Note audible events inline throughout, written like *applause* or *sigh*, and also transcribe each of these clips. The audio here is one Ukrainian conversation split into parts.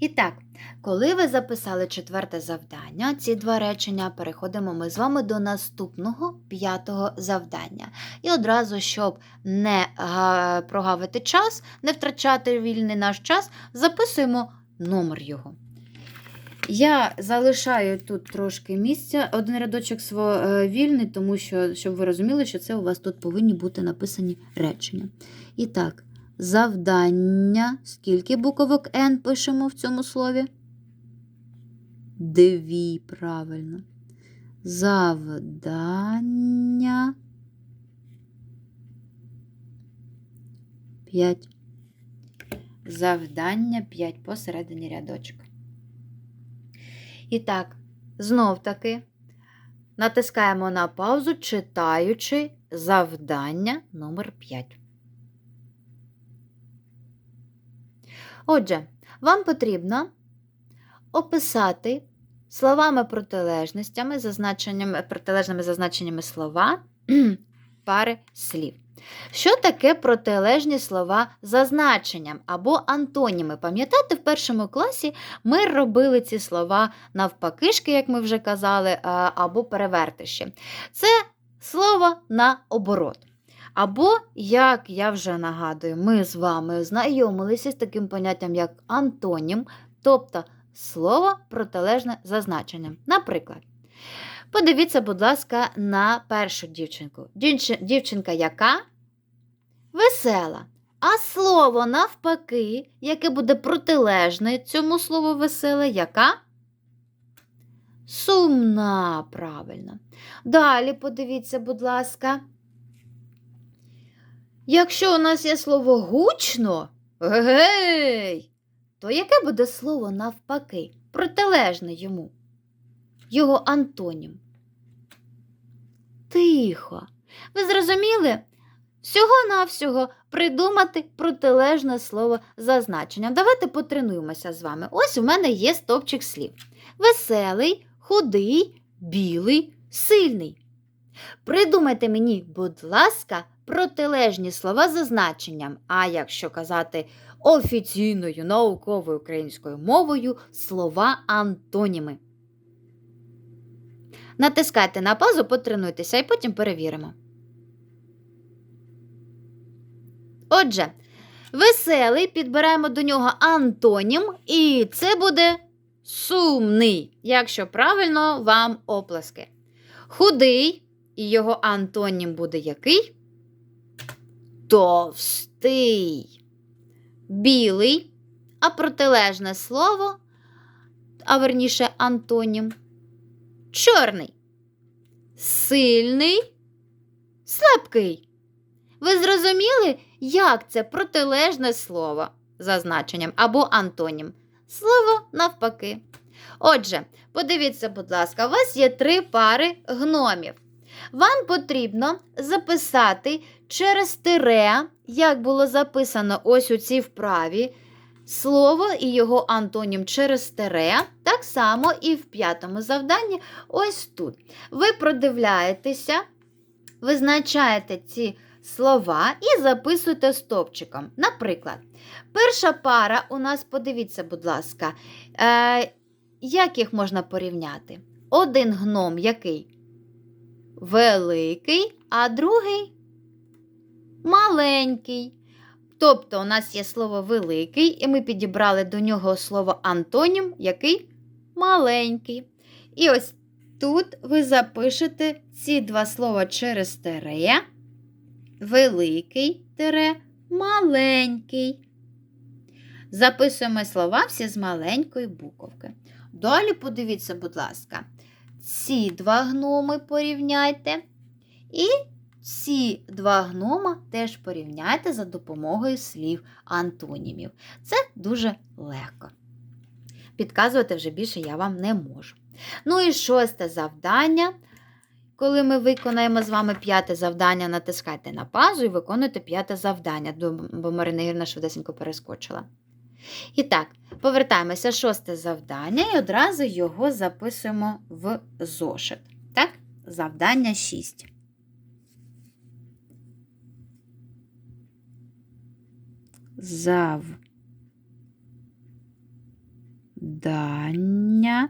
І так, коли ви записали четверте завдання, ці два речення, переходимо ми з вами до наступного п'ятого завдання. І одразу, щоб не га, прогавити час, не втрачати вільний наш час, записуємо номер його. Я залишаю тут трошки місця, один рядочок сво- е, вільний, тому що, щоб ви розуміли, що це у вас тут повинні бути написані речення. І так, завдання. Скільки буковок N пишемо в цьому слові? Дві, правильно. Завдання. П'ять. Завдання 5 посередині рядочка. І так, знов таки натискаємо на паузу, читаючи завдання номер 5. Отже, вам потрібно описати словами протилежностями, зазначеннями, протилежними зазначеннями слова *clears throat* пари слів. Що таке протилежні слова за значенням або антоніми? Пам'ятаєте, в першому класі ми робили ці слова навпакишки, як ми вже казали, або перевертиші. Це слово наоборот. Або, як я вже нагадую, ми з вами знайомилися з таким поняттям, як антонім, тобто слово протилежне за значенням. Наприклад, подивіться, будь ласка, на першу дівчинку. Дівчинка яка? Весела. А слово навпаки, яке буде протилежне цьому слову веселе, яка? Сумна, правильно. Далі подивіться, будь ласка. Якщо у нас є слово гучно, гей, то яке буде слово навпаки, протилежне йому? Його антонім. Тихо. Ви зрозуміли? Всього-навсього придумати протилежне слово за значенням. Давайте потренуємося з вами. Ось у мене є стовпчик слів. Веселий, худий, білий, сильний. Придумайте мені, будь ласка, протилежні слова за значенням, а якщо казати офіційною науковою українською мовою, слова антоніми. Натискайте на паузу, потренуйтеся і потім перевіримо. Отже, веселий підбираємо до нього антонім, і це буде сумний, якщо правильно вам оплески. Худий, і його антонім буде який? Товстий. Білий, а протилежне слово, а верніше антонім. Чорний. Сильний, слабкий. Ви зрозуміли, як це протилежне слово за значенням або антонім? Слово навпаки. Отже, подивіться, будь ласка, у вас є три пари гномів. Вам потрібно записати через тире, як було записано ось у цій вправі, слово і його антонім через тире, так само і в п'ятому завданні ось тут. Ви продивляєтеся, визначаєте ці слова і записуєте стовпчиком. Наприклад, перша пара у нас, подивіться, будь ласка, е, як їх можна порівняти? Один гном який? Великий, а другий маленький. Тобто у нас є слово великий, і ми підібрали до нього слово антонім, який маленький. І ось тут ви запишете ці два слова через тере, великий тере, маленький. Записуємо слова всі з маленької буковки. Далі подивіться, будь ласка, ці два гноми порівняйте. І ці два гнома теж порівняйте за допомогою слів антонімів. Це дуже легко. Підказувати вже більше я вам не можу. Ну і шосте завдання. Коли ми виконаємо з вами п'яте завдання, натискайте на пазу і виконуйте п'яте завдання, бо Марина Гірна швидесенько перескочила. І так, повертаємося шосте завдання і одразу його записуємо в зошит. Так, завдання 6. Завдання.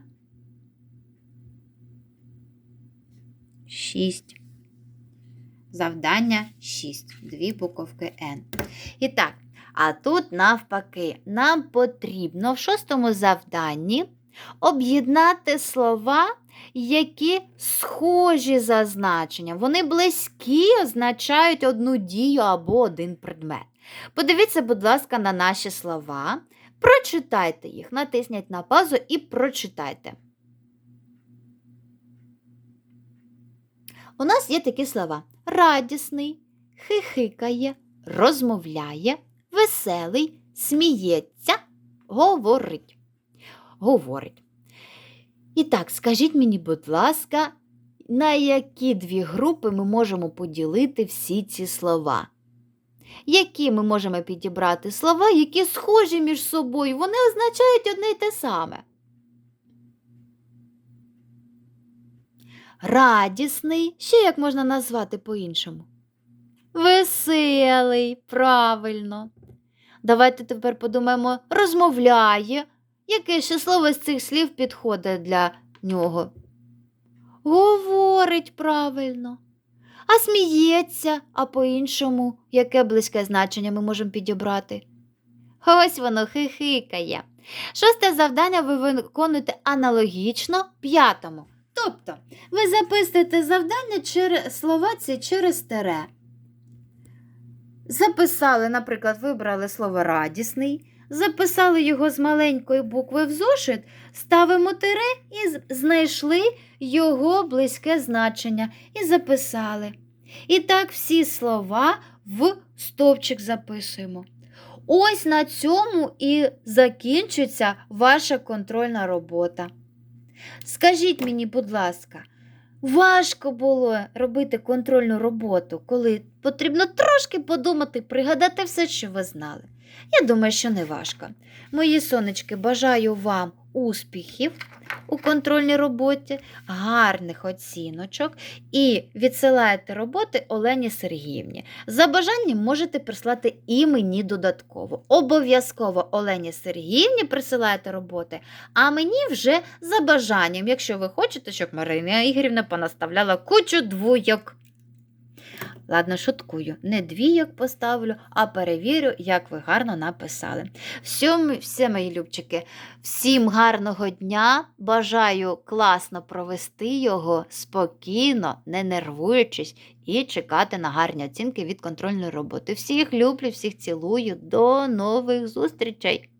Шість. Завдання 6. Дві буковки Н. І так, а тут навпаки, нам потрібно в шостому завданні об'єднати слова, які схожі за значенням. Вони близькі означають одну дію або один предмет. Подивіться, будь ласка, на наші слова. Прочитайте їх, натисніть на пазу і прочитайте. У нас є такі слова: радісний, хихикає, розмовляє, веселий, сміється, говорить. Говорить. І так, скажіть мені, будь ласка, на які дві групи ми можемо поділити всі ці слова? Які ми можемо підібрати слова, які схожі між собою, вони означають одне й те саме. Радісний, ще як можна назвати по-іншому? Веселий, правильно. Давайте тепер подумаємо, розмовляє. Яке ще слово з цих слів підходить для нього? Говорить правильно. А сміється, а по-іншому, яке близьке значення ми можемо підібрати? Ось воно хихикає. Шосте завдання ви виконуєте аналогічно п'ятому. Тобто, ви записуєте завдання через слова ці через тере. Записали, наприклад, вибрали слово радісний, записали його з маленької букви в зошит, ставимо тире і знайшли його близьке значення і записали. І так всі слова в стовпчик записуємо. Ось на цьому і закінчується ваша контрольна робота. Скажіть мені, будь ласка, важко було робити контрольну роботу, коли потрібно трошки подумати, пригадати все, що ви знали. Я думаю, що не важко. Мої сонечки, бажаю вам успіхів у контрольній роботі, гарних оціночок і відсилаєте роботи Олені Сергіївні. За бажанням можете прислати і мені додатково. Обов'язково Олені Сергіївні присилаєте роботи, а мені вже за бажанням, якщо ви хочете, щоб Марина Ігорівна понаставляла кучу двойок. Ладно, шуткую, не двійок поставлю, а перевірю, як ви гарно написали. Всьому, все, мої любчики, всім гарного дня. Бажаю класно провести його спокійно, не нервуючись, і чекати на гарні оцінки від контрольної роботи. Всіх люблю, всіх цілую. До нових зустрічей!